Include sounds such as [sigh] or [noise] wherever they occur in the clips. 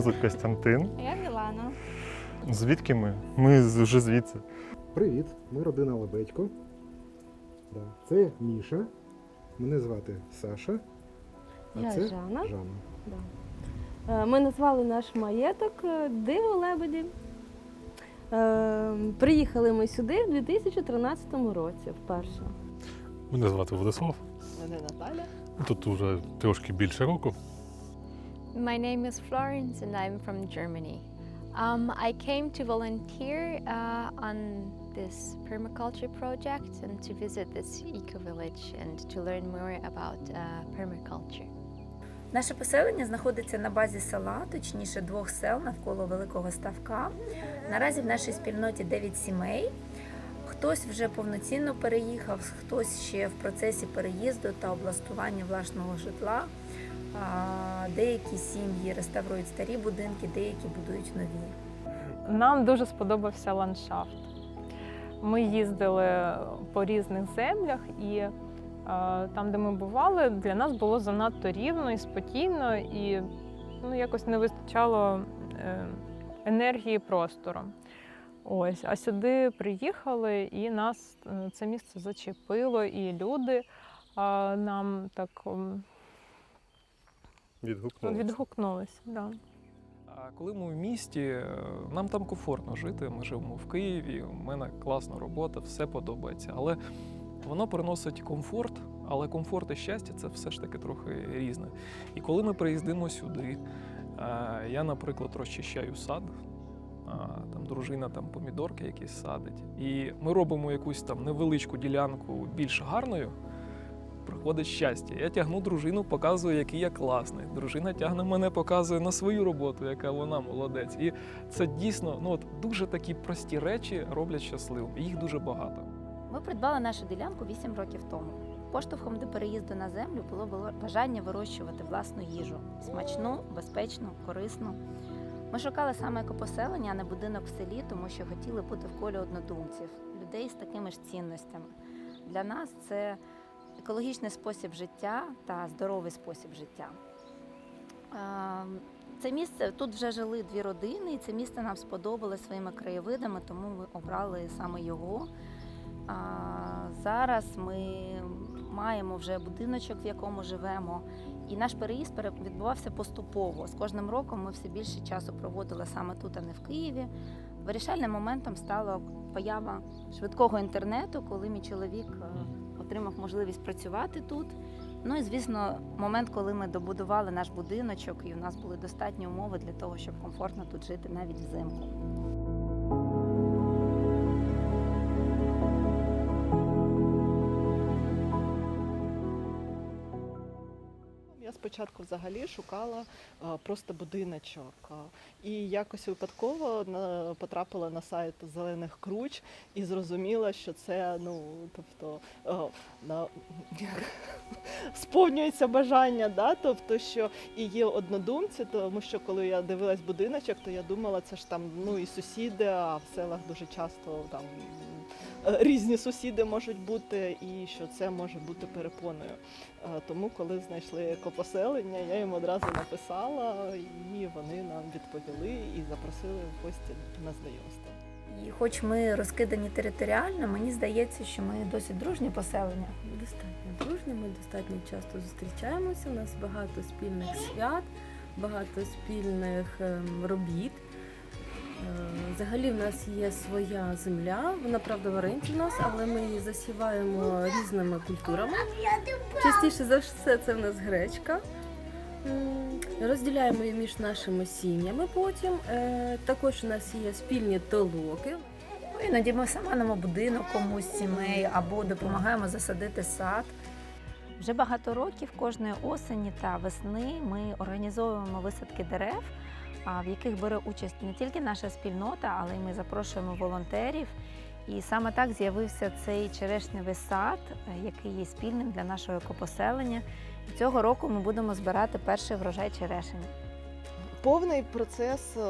звуть Костянтин. Я Мілана. Звідки ми? Ми вже звідси. Привіт, ми родина Лебедько. Да. Це Міша. Мене звати Саша. А Я це Жанна. Жанна. Да. Е, Ми назвали наш маєток е, Диво Лебеді. Е, Приїхали ми сюди в 2013 році вперше. Мене звати Владислав. Мене Наталя. Тут уже трошки більше року. My name is Florence and I'm from Germany. Um, I came to volunteer uh, on this permaculture project and to visit this eco village and to learn more about uh, permaculture. Наше поселення знаходиться на базі села, точніше двох сел навколо Великого Ставка. Наразі в нашій спільноті 9 сімей. Хтось вже повноцінно переїхав, хтось ще в процесі переїзду та облаштування власного житла. Деякі сім'ї реставрують старі будинки, деякі будують нові. Нам дуже сподобався ландшафт. Ми їздили по різних землях, і е, там, де ми бували, для нас було занадто рівно і спокійно, і ну, якось не вистачало е, енергії простору. Ось, а сюди приїхали, і нас е, це місце зачепило, і люди е, нам так Відгукнулися. відгукнулися. Да. А коли ми в місті, е, нам там комфортно жити. Ми живемо в Києві, у мене класна робота, все подобається. Але воно приносить комфорт, але комфорт і щастя це все ж таки трохи різне. І коли ми приїздимо сюди, е, я, наприклад, розчищаю сад. Там дружина там помідорки якісь садить. І ми робимо якусь там невеличку ділянку більш гарною. Приходить щастя. Я тягну дружину, показую, який я класний. Дружина тягне мене, показує на свою роботу, яка вона молодець. І це дійсно ну от дуже такі прості речі роблять щасливим. Їх дуже багато. Ми придбали нашу ділянку 8 років тому. Поштовхом до переїзду на землю було бажання вирощувати власну їжу смачну, безпечну, корисну. Ми шукали саме екопоселення, а не будинок в селі, тому що хотіли бути в колі однодумців, людей з такими ж цінностями. Для нас це екологічний спосіб життя та здоровий спосіб життя. Ем, Це місце тут вже жили дві родини, і це місце нам сподобалося своїми краєвидами, тому ми обрали саме його. А зараз ми маємо вже будиночок, в якому живемо. І наш переїзд пере- відбувався поступово. З кожним роком ми все більше часу проводили саме тут, а не в Києві. Вирішальним моментом стала поява швидкого інтернету, коли мій чоловік е, отримав можливість працювати тут. Ну і звісно, момент, коли ми добудували наш будиночок, і у нас були достатні умови для того, щоб комфортно тут жити навіть взимку. Спочатку взагалі шукала просто будиночок. І якось випадково на, потрапила на сайт зелених круч і зрозуміла, що це ну, тобто, а, на, [laughs] сповнюється бажання, да? тобто, що і є однодумці, тому що коли я дивилась будиночок, то я думала, це ж там ну, і сусіди, а в селах дуже часто там. Е, Різні сусіди можуть бути, і що це може бути перепоною. Е, Тому, коли знайшли екопоселення, я їм одразу написала, і вони нам відповіли і запросили в гості на знайомство. І хоч ми розкидані територіально, мені здається, що ми досить дружні поселення. Достатньо дружні, ми достатньо часто зустрічаємося. У нас багато спільних свят, багато спільних ем, робіт. Е, Взагалі в нас є своя земля, вона правда в оренді в нас, але ми її засіваємо різними культурами. Частіше за все це в нас гречка. Розділяємо її між нашими сім'ями потім. Е, Також у нас є спільні толоки. Іноді ми саманимо будинок комусь сімей або допомагаємо засадити сад. Вже багато років кожної осені та весни ми організовуємо висадки дерев, в яких бере участь не тільки наша спільнота, але й ми запрошуємо волонтерів. І саме так з'явився цей черешневий сад, який є спільним для нашого екопоселення. І Цього року ми будемо збирати перший врожай черешень. Повний процес е,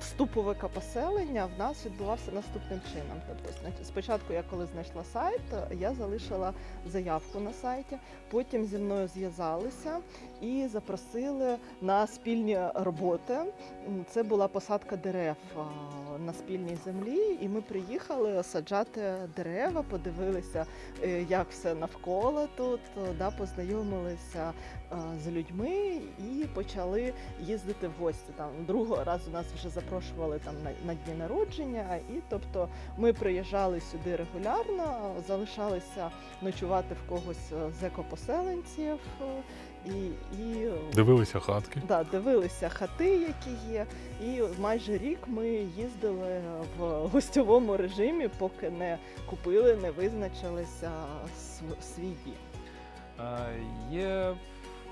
вступовика поселення в нас відбувався наступним чином. Тобто, спочатку, я коли знайшла сайт, я залишила заявку на сайті. Потім зі мною зв'язалися і запросили на спільні роботи. Це була посадка дерев на спільній землі, і ми приїхали саджати дерева, подивилися, е, як все навколо тут, да, познайомилися з людьми і почали їздити в гості. Там другого разу нас вже запрошували там на, на дні народження. І тобто ми приїжджали сюди регулярно, залишалися ночувати в когось е, з екопоселенців. е, І, і Дивилися хатки. Да, дивилися хати, які є, і майже рік ми їздили в гостьовому режимі, поки не купили, не визначилися св- свій дім. Е, Є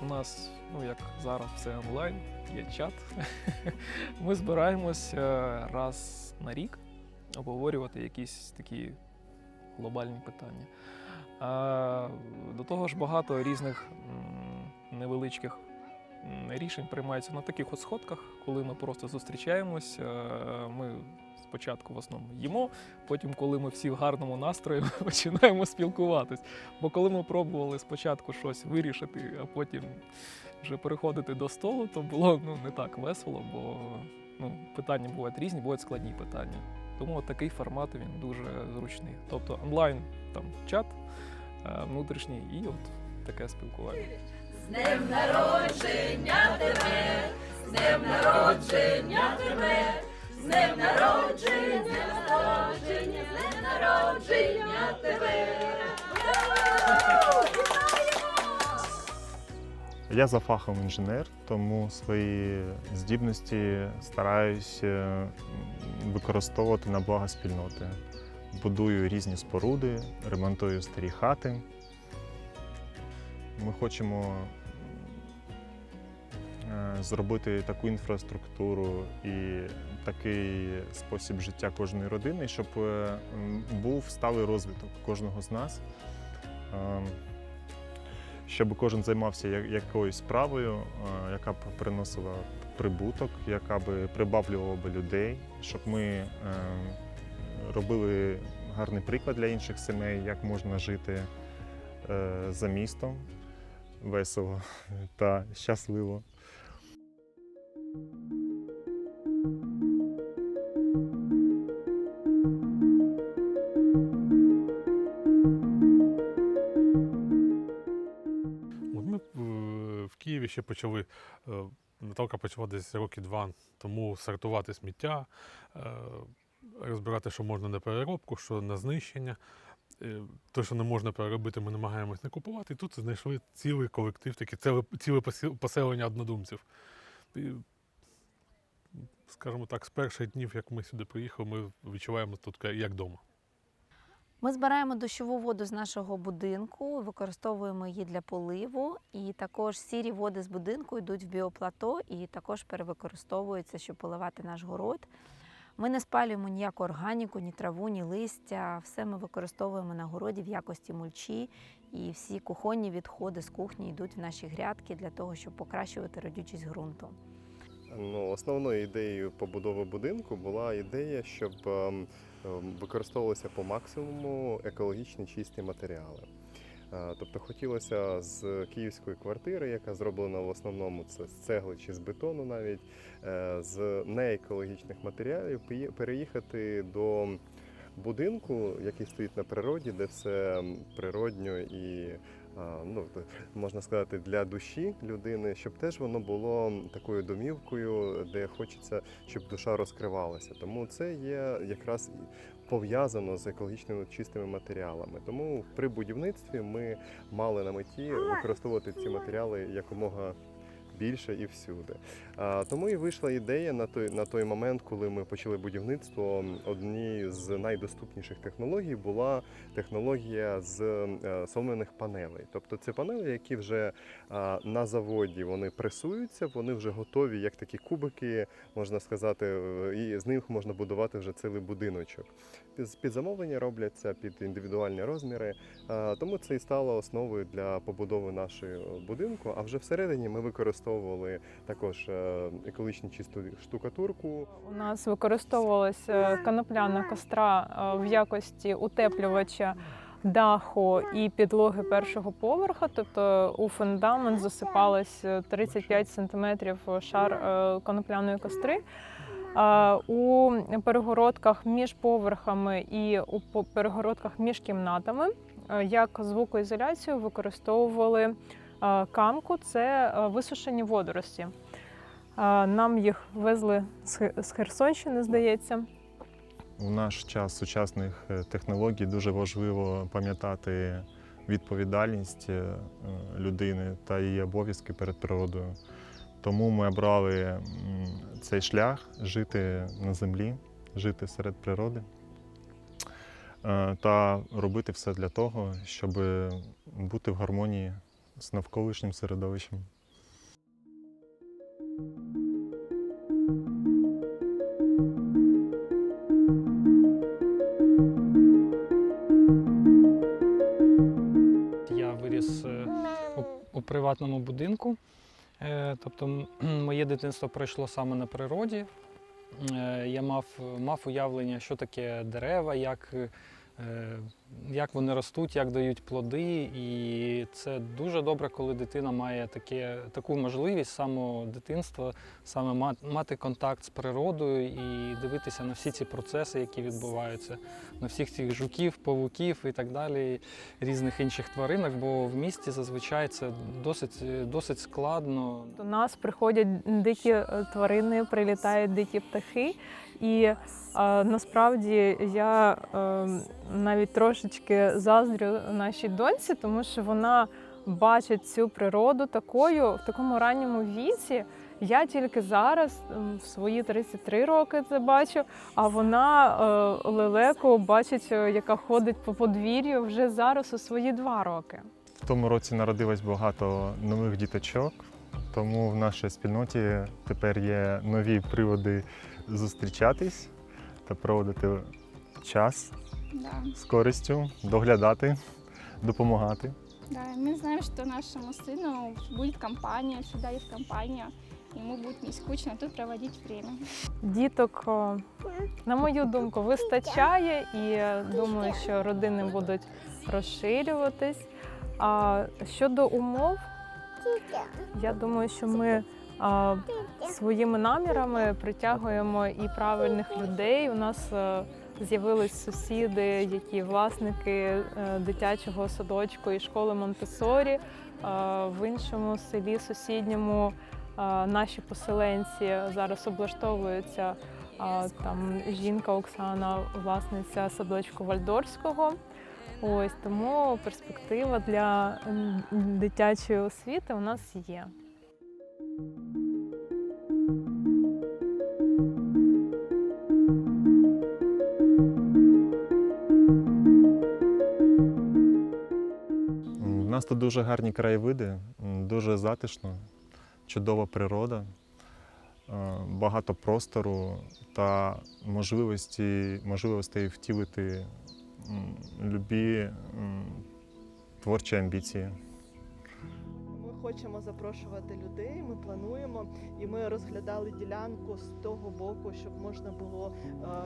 у нас, ну як зараз все онлайн, є чат. [laughs] Ми збираємось раз на рік обговорювати якісь такі глобальні питання. А, До того ж, багато різних невеличких рішень приймається на таких от сходках, коли ми просто зустрічаємось. е, Ми спочатку в основному їмо, потім, коли ми всі в гарному настрої, [laughs] починаємо спілкуватись. Бо коли ми пробували спочатку щось вирішити, а потім вже переходити до столу, то було ну, не так весело, бо ну, питання бувають різні, бувають складні питання. Тому от такий формат він дуже зручний. Тобто онлайн там чат е, внутрішній і от таке спілкування. З днем народження тебе, з днем народження тебе, днем народження, з народження, з днем народження тебе. Я за фахом інженер, тому свої здібності стараюсь е, використовувати на благо спільноти. Будую різні споруди, ремонтую старі хати. Ми хочемо е, зробити таку інфраструктуру і такий спосіб життя кожної родини, щоб е, був сталий розвиток кожного з нас. Ем, щоб кожен займався якоюсь справою, е, яка б приносила прибуток, яка б прибавлювала б людей, щоб ми е, робили гарний приклад для інших сімей, як можна жити е, за містом весело [laughs] та щасливо. Києві ще почали. е, Наталка почала десь роки два тому сортувати сміття, е, розбирати, що можна на переробку, що на знищення. Те, що не можна переробити, ми намагаємось не купувати. І тут знайшли цілий колектив, таке ціле, ціле поселення однодумців. І, скажімо так, з перших днів, як ми сюди приїхали, ми відчуваємо тут як вдома. Ми збираємо дощову воду з нашого будинку, використовуємо її для поливу, і також сірі води з будинку йдуть в біоплато і також перевикористовуються, щоб поливати наш город. Ми не спалюємо ніяку органіку, ні траву, ні листя. Все ми використовуємо на городі в якості мульчі, і всі кухонні відходи з кухні йдуть в наші грядки для того, щоб покращувати родючість ґрунту. Ну, основною ідеєю побудови будинку була ідея, щоб ем, використовувалися по максимуму екологічні чисті матеріали. Е, Тобто хотілося з київської квартири, яка зроблена в основному це з цегли чи з бетону навіть, е, з неекологічних матеріалів переїхати до будинку, який стоїть на природі, де все природньо і ну, можна сказати, для душі людини, щоб теж воно було такою домівкою, де хочеться, щоб душа розкривалася. Тому це є якраз пов'язано з екологічними чистими матеріалами. Тому при будівництві ми мали на меті використовувати ці матеріали якомога. Більше і всюди. Тому і вийшла ідея на той, на той момент, коли ми почали будівництво. Однією з найдоступніших технологій була технологія з е, солом'яних панелей. Тобто це панелі, які вже на заводі вони пресуються, вони вже готові, як такі кубики, можна сказати, е, і з них можна будувати вже цілий будиночок. Під замовлення робляться під індивідуальні розміри. Тому це і стало основою для побудови нашого будинку. А вже всередині ми використовуємо використовували також е, екологічно чисту штукатурку. У нас використовувалася конопляна костра е, в якості утеплювача даху і підлоги першого поверха. Тобто у фундамент засипалось 35 см шар е, конопляної костри. У перегородках між поверхами і у перегородках між кімнатами е, як звукоізоляцію використовували е, камку, це висушені водорості. Нам їх везли з Херсонщини, здається. У наш час сучасних е, технологій дуже важливо пам'ятати відповідальність е, людини та її обов'язки перед природою. Тому ми обрали цей шлях жити на землі, жити серед природи е, та робити все для того, щоб бути в гармонії з навколишнім середовищем. Я виріс е, у, приватному будинку. Е, Тобто моє дитинство пройшло саме на природі. Е, Я мав, мав уявлення, що таке дерева, як, як вони ростуть, як дають плоди. І це дуже добре, коли дитина має таке, таку можливість самого дитинства саме ма- мати контакт з природою і дивитися на всі ці процеси, які відбуваються, на всіх цих жуків, павуків і так далі різних інших тваринок, бо в місті зазвичай це досить, досить складно. До нас приходять дикі е, тварини, прилітають дикі птахи. І е, насправді я е, навіть трошечки заздрю нашій доньці, тому що вона бачить цю природу такою в такому ранньому віці. Я тільки зараз, в свої 33 роки, це бачу. А вона е, лелеку бачить, е, яка ходить по подвір'ю вже зараз у свої два роки. В тому році народилось багато нових діточок, тому в нашій спільноті тепер є нові приводи зустрічатись та проводити час Да, з користю, доглядати, допомагати. да. Мы знаем, что нашему сыну будет компания, всегда есть компания. Ему будет не скучно тут проводить время. Діток, о, на мою думку, вистачає, і думаю, що родини будуть розширюватись. А щодо умов, я думаю, що ми своїми намірами притягуємо і правильних людей. У нас е, з'явились сусіди, які власники е, дитячого садочку і школи Монтесорі. Е, В іншому селі сусідньому наші поселенці зараз облаштовуються. Там жінка Оксана, власниця садочку Вальдорського. Ось тому перспектива для дитячої освіти у нас є. Нас тут дуже гарні краєвиди, дуже затишно, чудова природа, е, багато простору та можливості, можливостей втілити любі творчі амбіції. Хочемо запрошувати людей. Ми плануємо, і ми розглядали ділянку з того боку, щоб можна було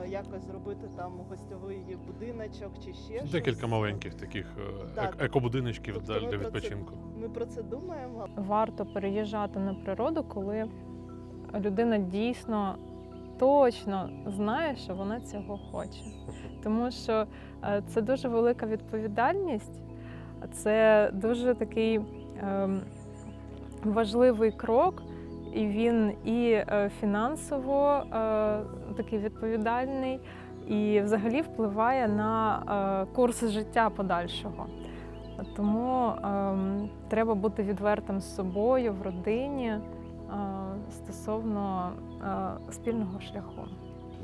е, якось зробити там гостьовий будиночок чи ще щось. Декілька маленьких таких е, Так. екобудиночків Тобто для, ми для про це- відпочинку. Ми про це думаємо. Варто переїжджати на природу, коли людина дійсно точно знає, що вона цього хоче. Тому що е, це дуже велика відповідальність, це дуже такий ем, важливий крок, і він і е, фінансово е, такий відповідальний, і взагалі впливає на е, курс життя подальшого. Тому ем, треба бути відвертим з собою в родині стосовно спільного шляху.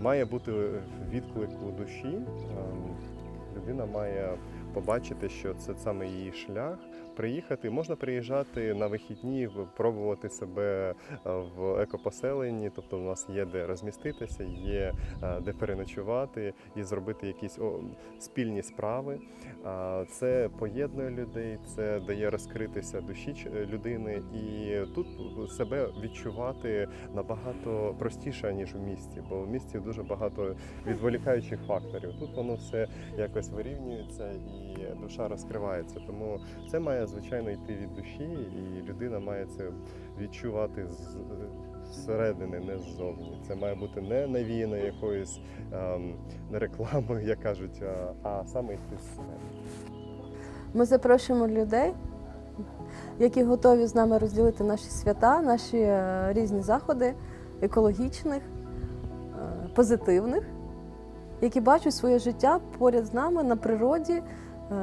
Має бути відклик у душі. ем, Людина має побачити, що це саме її шлях. Приїхати можна приїжджати на вихідні, пробувати себе е, в екопоселенні. Тобто, у нас є де розміститися, є е, де переночувати і зробити якісь спільні справи. Це поєднує людей, це дає розкритися душі людини, і тут себе відчувати набагато простіше ніж в місті, бо в місті дуже багато відволікаючих факторів. Тут воно все якось вирівнюється і душа розкривається. Тому це має звичайно йти від душі, і людина має це відчувати зсередини, не ззовні. Це має бути не навіяно якоюсь ем, не рекламою, як кажуть, а, а саме йти зсередини. Ми запрошуємо людей, які готові з нами розділити наші свята, наші е, різні заходи екологічних, е, позитивних, які бачать своє життя поряд з нами на природі, е,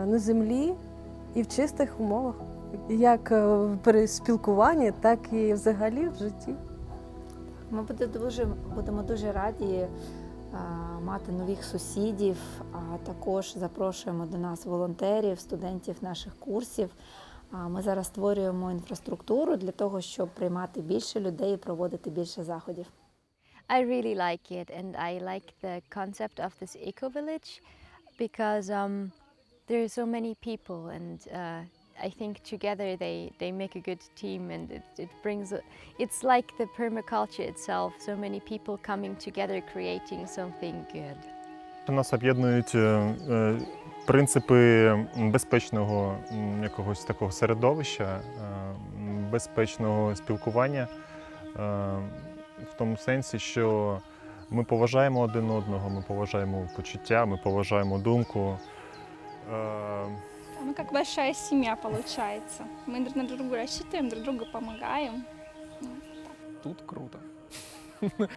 на землі і в чистих умовах, як е, при спілкуванні, так і взагалі в житті. Ми буде дуже, будемо дуже раді а, мати нових сусідів, а також запрошуємо до нас волонтерів, студентів наших курсів. А, Ми зараз створюємо інфраструктуру для того, щоб приймати більше людей і проводити більше заходів. I really like it, and I like the concept of this eco village because um, there are so many people, and uh, I think together they, they make a good team, and it, it brings. A, it's like the permaculture itself. So many people coming together, creating something good. Нас об'єднують е, е, принципи безпечного м, якогось такого середовища, е, м, безпечного спілкування е, в тому сенсі, що ми поважаємо один одного, ми поважаємо почуття, ми поважаємо думку. Е, Мы как большая семья получается. Мы друг на друга рассчитываем, друг другу помогаем. Тут круто. [laughs]